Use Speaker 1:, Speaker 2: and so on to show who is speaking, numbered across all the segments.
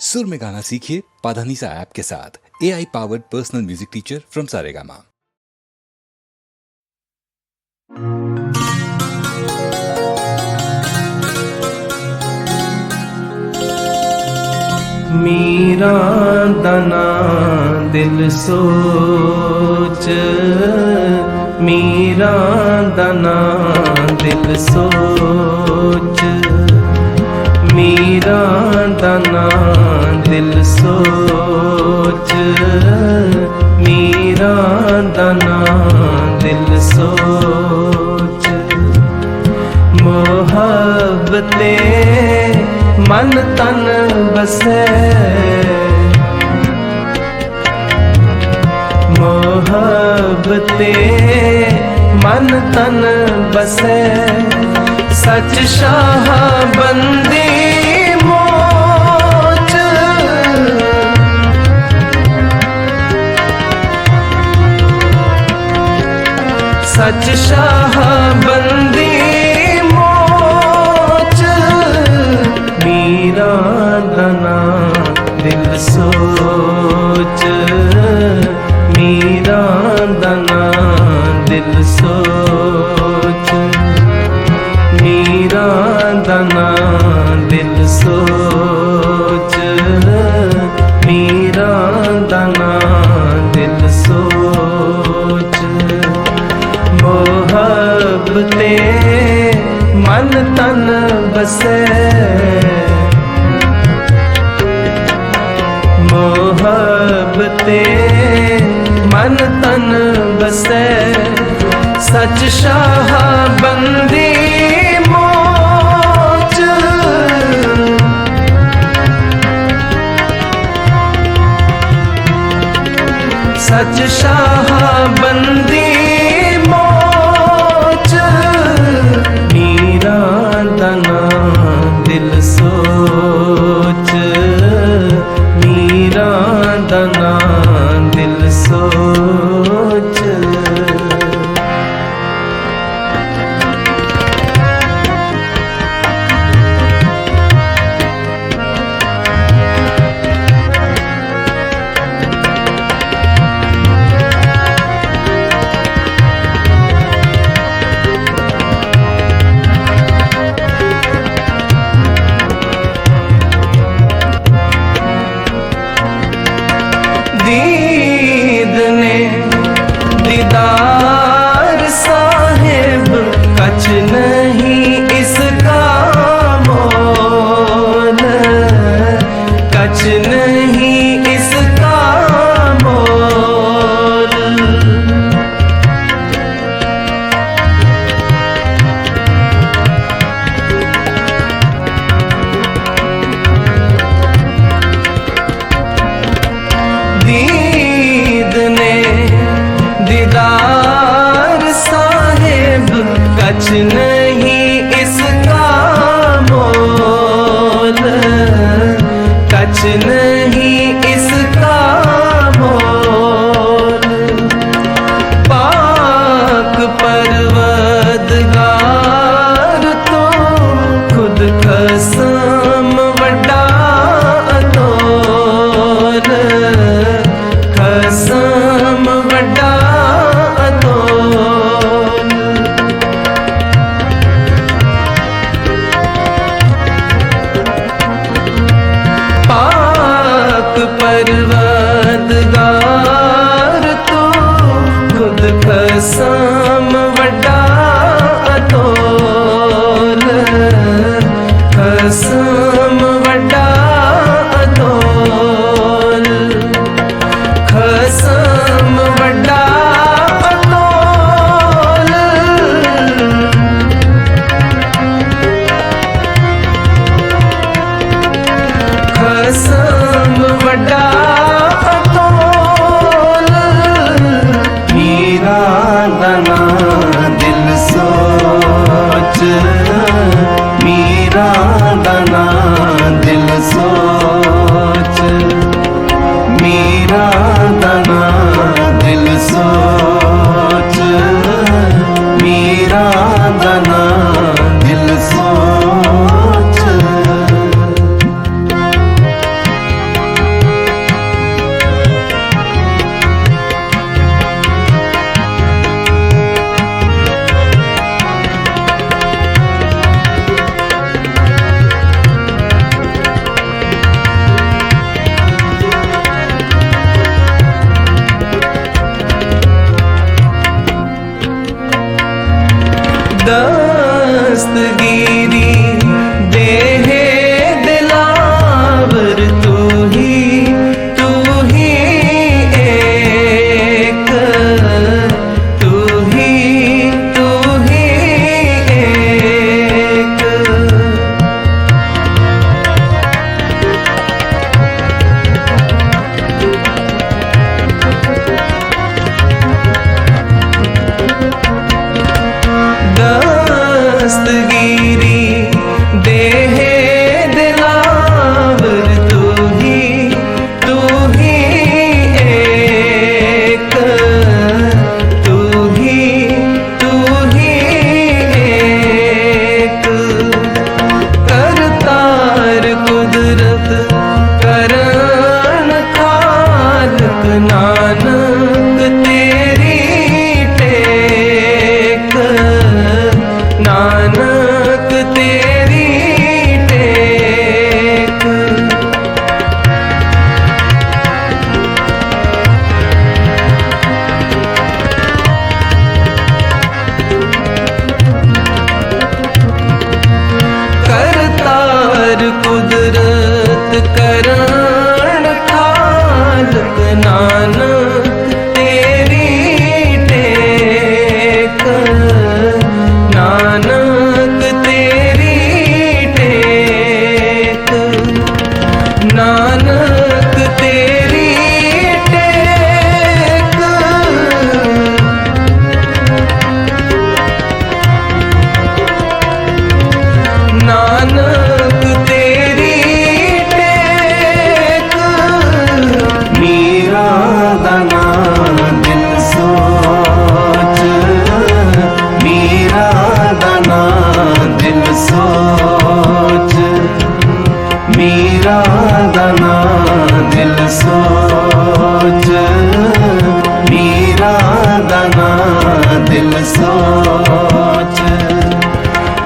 Speaker 1: सुर में गाना सीखिए पाधानीसा ऐप के साथ। A I powered personal music teacher from Saregama
Speaker 2: Meera दना दिल सोच। मीरा दना दिल सोच। ਸੋਚ ਮੀਰਾ ਦਨਾ ਦਿਲ ਸੋਚ। ਮੀਰਾ ਦਨਾ ਦਿਲ ਸੋਚ। ਮੁਹੱਬਤੇ ਮਨ ਤਨ ਬਸੈ ਮੁਹੱਬਤੇ ਮਨ ਤਨ ਬਸੈ ਸੱਚ ਸ਼ਾਹ ਬੰਦੀ ਸੱਚ ਸ਼ਾਹ ਬੰਦੀ ਮੋਚ। ਮੀਰਾ ਦਨਾ ਦਿਲ ਸੋਚ। ਮੀਰਾ ਦਨਾ ਦਿਲ ਸੋਚ। ਮੁਹੱਬਤੇ ਮਨ ਤਨ ਬਸੈ। ਮੁਹੱਬਤੇ ਮਨ ਤਨ ਬਸੈ। ਸੱਚ ਸ਼ਾਹ ਬੰਦੀ watching it. ਸਾਮ ਵੱਡਾ ਅਤੋਲ ਸਾਮ না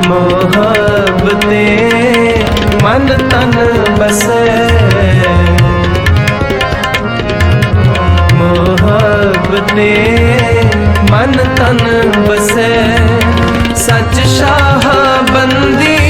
Speaker 2: ਮੁਹੱਬਤੇ ਮਨ ਤਨ ਬਸੇ। ਮੁਹੱਬਤੇ ਮਨ ਤਨ ਬਸੇ। ਸੱਚ ਸ਼ਾਹ ਬੰਦੀ